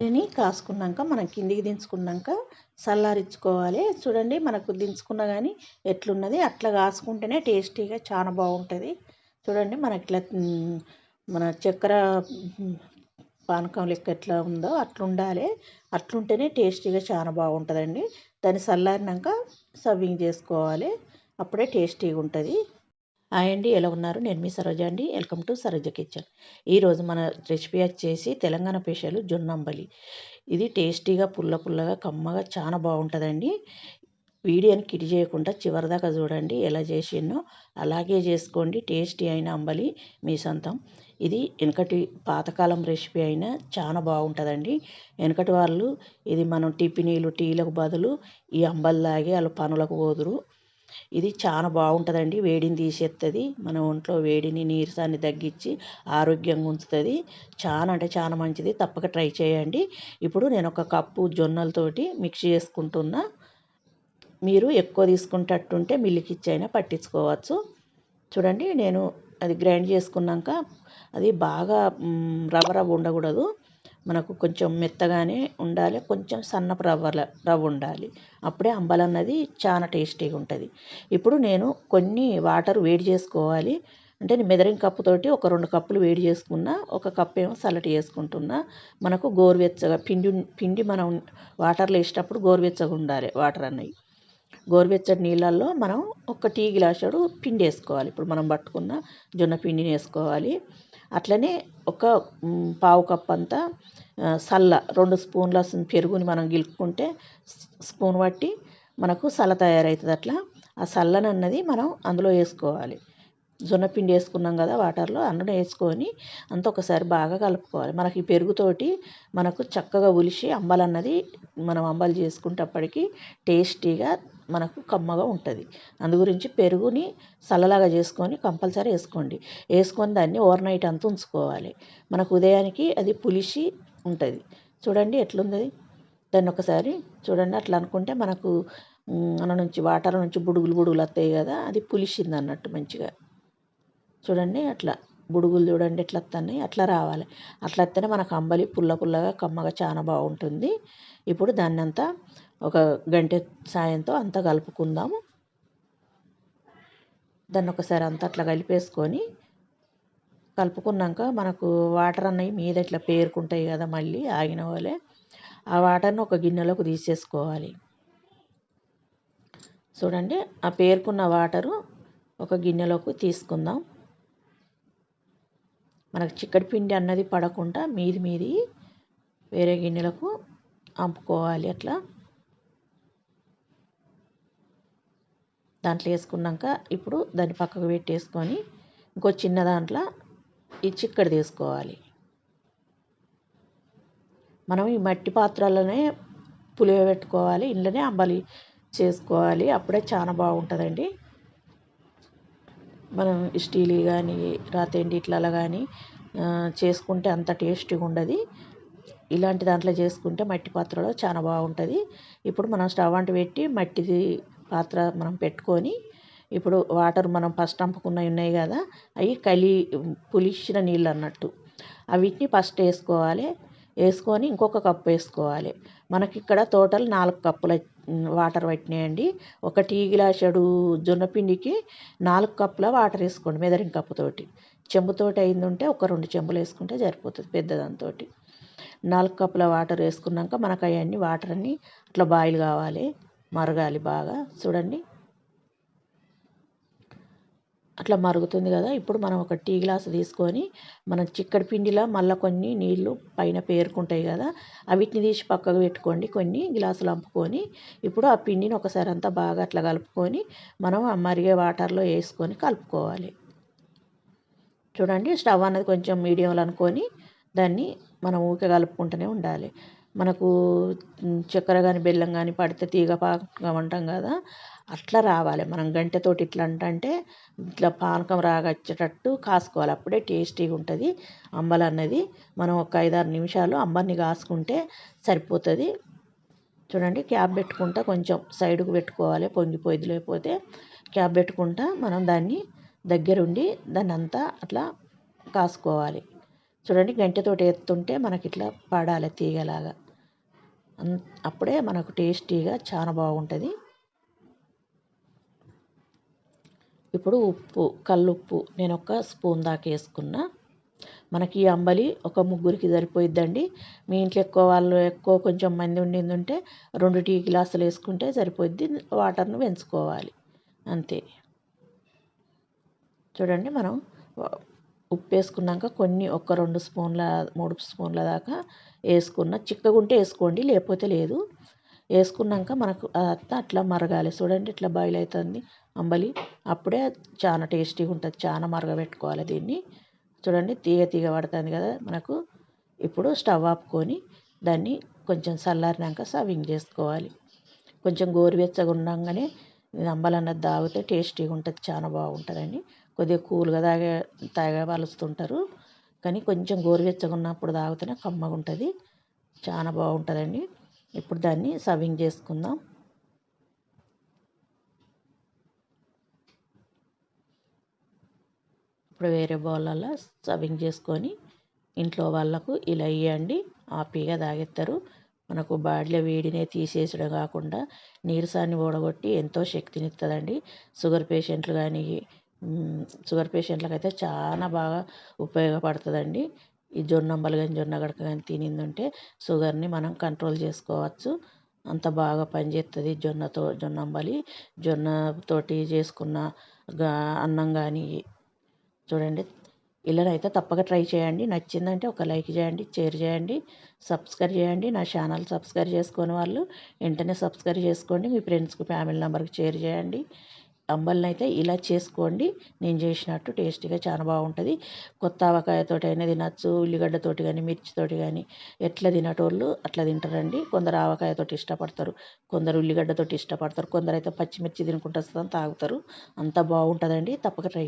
దీన్ని కాసుకున్నాక మనం కిందికి దించుకున్నాక చల్లారించుకోవాలి చూడండి మనకు దించుకున్నా కానీ ఎట్లున్నది? అట్లా కాసుకుంటేనే టేస్టీగా చాలా బాగుంటుంది. చూడండి మనకి ఇట్లా మన చక్కెర పానకం లెక్క ఎట్లా ఉందో అట్లుండాలి. అట్లుంటేనే టేస్టీగా చాలా బాగుంటుందండి. దాన్ని చల్లారినాక సర్వింగ్ చేసుకోవాలి. అప్పుడే టేస్టీగా ఉంటుంది హాయ్ అండి. ఎలా ఉన్నారు? నేను మీ సరోజ అండి. Welcome to Saroja kitchen. ఈరోజు మన రెసిపీ వచ్చేసి తెలంగాణ స్పెషల్ జొన్నంబలి. ఇది టేస్టీగా పుల్ల పుల్లగా కమ్మగా చాలా బాగుంటుందండి. వీడియోని కిటి చేయకుండా చివరిదాకా చూడండి. ఎలా చేసిందో అలాగే చేసుకోండి. టేస్టీ అయిన అంబలి మీ సొంతం. ఇది వెనకటి పాతకాలం రెసిపీ అయినా చాలా బాగుంటుందండి. వెనకటి వాళ్ళు ఇది మనం టిఫినీలు టీలకు బదులు ఈ అంబలి తాగి వాళ్ళు పనులకు పోదురు. ఇది చాలా బాగుంటుందండి. వేడిని తీసేస్తుంది మన ఒంట్లో వేడిని నీరసాన్ని తగ్గించి ఆరోగ్యంగా ఉంచుతుంది. చాలా అంటే చాలా మంచిది. తప్పక ట్రై చేయండి. ఇప్పుడు నేను ఒక కప్పు జొన్నలతోటి మిక్స్ చేసుకుంటున్నా. మీరు ఎక్కువ తీసుకుంటట్టుంటే మిల్లికి ఇచ్చైనా పట్టించుకోవచ్చు. చూడండి నేను అది గ్రైండ్ చేసుకున్నాక అది బాగా రవ్వ రవ్వ ఉండకూడదు. మనకు కొంచెం మెత్తగానే ఉండాలి కొంచెం సన్నపు రవ్వ రవ్వ ఉండాలి. అప్పుడే అంబలి అన్నది చాలా టేస్టీగా ఉంటుంది. ఇప్పుడు నేను కొన్ని వాటర్ వేడి చేసుకోవాలి. అంటే మెదరింగ్ కప్పుతోటి ఒక రెండు కప్పులు వేడి చేసుకున్న ఒక కప్పు ఏమో చల్లటి చేసుకుంటున్నా. మనకు గోరువెచ్చగా పిండి పిండి మనం వాటర్లో వేసేటప్పుడు గోరువెచ్చగా ఉండాలి వాటర్ అన్నవి. గోరువెచ్చటి నీళ్ళల్లో మనం ఒక టీ గ్లాసుడు పిండి వేసుకోవాలి. ఇప్పుడు మనం పట్టుకున్న జొన్న పిండిని వేసుకోవాలి. అట్లనే ఒక పావు కప్ అంతా సల్ల రెండు స్పూన్ల పెరుగుని మనం గిలుపుకుంటే స్పూన్ బట్టి మనకు సల్ల తయారవుతుంది అట్లా. ఆ సల్లని అన్నది మనం అందులో వేసుకోవాలి. జొన్నపిండి వేసుకున్నాం కదా వాటర్లో అందులో వేసుకొని అంత ఒకసారి బాగా కలుపుకోవాలి. మనకి పెరుగుతోటి మనకు చక్కగా ఉలిసి అంబలన్నది మనం అంబలు చేసుకునేటప్పటికి టేస్టీగా మనకు కమ్మగా ఉంటుంది. అందు గురించి పెరుగుని చల్లలాగా చేసుకొని కంపల్సరీ వేసుకోండి. వేసుకొని దాన్ని ఓవర్ నైట్ అంతా ఉంచుకోవాలి. మనకు ఉదయానికి అది పులిసి ఉంటుంది. చూడండి ఎట్లుంది. దాన్ని ఒకసారి చూడండి. అట్లా అనుకుంటే మనకు మన నుంచి వాటర్ నుంచి బుడుగులు బుడుగులు వస్తాయి కదా అది పులిసింది అన్నట్టు మంచిగా. చూడండి అట్లా. బుడుగులు చూడండి ఎట్లా వస్తున్నాయి అట్లా రావాలి. అట్లా వస్తేనే మనకు అంబలి పుల్ల పుల్లగా కమ్మగా చాలా బాగుంటుంది. ఇప్పుడు దాన్ని అంతా ఒక గంట సాయంతో అంతా కలుపుకుందాము. దాన్ని ఒకసారి అంతా అట్లా కలిపేసుకొని కలుపుకున్నాక మనకు వాటర్ అన్నవి మీద ఇట్లా పేరుకుంటాయి కదా మళ్ళీ ఆగిన వాళ్ళే ఆ వాటర్ని ఒక గిన్నెలోకి తీసేసుకోవాలి. చూడండి ఆ పేరుకున్న వాటరు ఒక గిన్నెలోకి తీసుకుందాం. మనకు చిక్కటి పిండి అన్నది పడకుండా మీది మీది వేరే గిన్నెలకు అంపుకోవాలి అట్లా. దాంట్లో వేసుకున్నాక ఇప్పుడు దాన్ని పక్కకు పెట్టేసుకొని ఇంకో చిన్న దాంట్లో ఈ చిక్కడి తీసుకోవాలి. మనం ఈ మట్టి పాత్రలోనే పులివ పెట్టుకోవాలి ఇంట్లోనే అంబలి చేసుకోవాలి. అప్పుడే చాలా బాగుంటుందండి. మనం స్టీల్ కానీ రాతేండి ఇట్లలో కానీ చేసుకుంటే అంత టేస్టీగా ఉండదు. ఇలాంటి దాంట్లో చేసుకుంటే మట్టి పాత్రలో చాలా బాగుంటుంది. ఇప్పుడు మనం స్టవ్ అంటు పెట్టి మట్టిది పాత్ర మనం పెట్టుకొని ఇప్పుడు వాటర్ మనం ఫస్ట్ అంపుకున్నవి ఉన్నాయి కదా అవి కలి పులిసిన నీళ్ళు అన్నట్టు. అవిటిని ఫస్ట్ వేసుకోవాలి. వేసుకొని ఇంకొక కప్పు వేసుకోవాలి. మనకి ఇక్కడ టోటల్ నాలుగు కప్పుల వాటర్ పట్టినాయండి. ఒక టీ గ్లాసుడు జొన్నపిండికి నాలుగు కప్పుల వాటర్ వేసుకోండి మెదరింగ్ కప్పుతోటి చెంబుతోటి అయింది ఉంటే ఒక రెండు చెంబులు వేసుకుంటే సరిపోతుంది పెద్దదాంతో నాలుగు కప్పుల వాటర్ వేసుకున్నాక మనకు అవన్నీ వాటర్ అన్నీ అట్లా బాయిల్ కావాలి. మరగాలి బాగా. చూడండి. అట్లా మరుగుతుంది కదా. ఇప్పుడు మనం ఒక టీ గ్లాస్ తీసుకొని మనం చిక్కడి పిండిలో మళ్ళీ కొన్ని నీళ్ళు పైన పేరుకుంటాయి కదా. అవిటిని తీసి పక్కకు పెట్టుకోండి. కొన్ని గ్లాసులు అంపుకొని ఇప్పుడు ఆ పిండిని ఒకసారి అంతా బాగా అట్లా కలుపుకొని మనం ఆ మరిగే వాటర్లో వేసుకొని కలుపుకోవాలి. చూడండి. స్టవ్ అన్నది కొంచెం మీడియంలో అనుకొని దాన్ని మనం ఊరికే కలుపుకుంటూనే ఉండాలి. మనకు చక్కెర కానీ బెల్లం కానీ పడితే తీగ పాకం అంటాం కదా అట్లా రావాలి. మనం గంటెతోటి ఇట్లా అంటే ఇట్లా పానకం రాగచ్చేటట్టు కాసుకోవాలి. అప్పుడే టేస్టీగా ఉంటుంది. అంబలి అన్నది మనం ఒక ఐదారు నిమిషాలు అంబలిని కాసుకుంటే సరిపోతుంది. చూడండి క్యాప్ పెట్టుకుంటా కొంచెం సైడ్కు పెట్టుకోవాలి పొంగిపోయింది లేకపోతే క్యాప్ పెట్టుకుంటా మనం దాన్ని దగ్గరుండి దాన్ని అంతా అట్లా కాసుకోవాలి. చూడండి గంటెతోటి ఎత్తుంటే మనకి ఇట్లా పడాలి తీగలాగా. అప్పుడే మనకు టేస్టీగా చాలా బాగుంటుంది. ఇప్పుడు ఉప్పు కల్లుప్పు నేను ఒక స్పూన్ దాకా వేసుకున్నా మనకి ఈ అంబలి ఒక ముగ్గురికి సరిపోయిద్దండి. మీ ఇంట్లో ఎక్కువ వాళ్ళు ఎక్కువ కొంచెం మంది ఉండింది ఉంటే రెండు టీ గ్లాసులు వేసుకుంటే సరిపోద్ది వాటర్ను పెంచుకోవాలి. అంతే. చూడండి మనం ఉప్పు వేసుకున్నాక కొన్ని ఒక రెండు స్పూన్ల మూడు స్పూన్ల దాకా వేసుకున్న చిక్కగా ఉంటే వేసుకోండి లేకపోతే లేదు. వేసుకున్నాక మనకు అదంతా అట్లా మరగాలి. చూడండి ఇట్లా బాయిల్ అవుతుంది అంబలి. అప్పుడే చాలా టేస్టీగా ఉంటుంది. చాలా మరగబెట్టుకోవాలి దీన్ని. చూడండి తీగ తీగ పడుతుంది కదా మనకు. ఇప్పుడు స్టవ్ ఆపుకొని దాన్ని కొంచెం చల్లారినాక సర్వింగ్ చేసుకోవాలి. కొంచెం గోరువెచ్చగా ఉండగానే అంబలన్నది తాగితే టేస్టీగా ఉంటుంది చాలా బాగుంటుందండి కొద్దిగా కూల్గా తాగే తాగవలుస్తుంటారు కానీ కొంచెం గోరువెచ్చగా ఉన్నప్పుడు తాగితేనే కమ్మగా ఉంటుంది చాలా బాగుంటుందండి ఇప్పుడు దాన్ని సర్వింగ్ చేసుకుందాం. ఇప్పుడు వేరే బౌలల్లో సర్వింగ్ చేసుకొని ఇంట్లో వాళ్ళకు ఇలా ఇవ్వండి హ్యాపీగా తాగేస్తారు మనకు బాడీలో వేడినే తీసేసడం కాకుండా నీరసాన్ని ఓడగొట్టి ఎంతో శక్తిని ఇస్తుందండి షుగర్ పేషెంట్లు కానీ షుగర్ పేషెంట్లకైతే చాలా బాగా ఉపయోగపడుతుందండి. ఈ జొన్నంబలు కానీ జొన్న గడక కానీ తినిందంటే షుగర్ని మనం కంట్రోల్ చేసుకోవచ్చు. అంత బాగా పనిచేస్తుంది జొన్నతో జొన్నంబలి జొన్నతోటి చేసుకున్న గా అన్నం కానీ చూడండి ఇలానైతే తప్పక ట్రై చేయండి. నచ్చిందంటే ఒక లైక్ చేయండి షేర్ చేయండి సబ్స్క్రైబ్ చేయండి. నా ఛానల్ సబ్స్క్రైబ్ చేసుకుని వాళ్ళు వెంటనే సబ్స్క్రైబ్ చేసుకోండి. మీ ఫ్రెండ్స్కి ఫ్యామిలీ నెంబర్కి షేర్ చేయండి. అంబల్ని అయితే ఇలా చేసుకోండి. నేను చేసినట్టు టేస్టీగా చాలా బాగుంటుంది. కొత్త ఆవకాయతోటి అయినా తినచ్చు ఉల్లిగడ్డతోటి కానీ మిర్చితోటి కానీ ఎట్లా తినేటోళ్ళు అట్లా తింటారండి. కొందరు ఆవకాయతోటి ఇష్టపడతారు కొందరు ఉల్లిగడ్డతోటి ఇష్టపడతారు కొందరు అయితే పచ్చిమిర్చి తినుకుంటూ వస్తుందని తాగుతారు. అంత బాగుంటుందండి. తప్పక ట్రై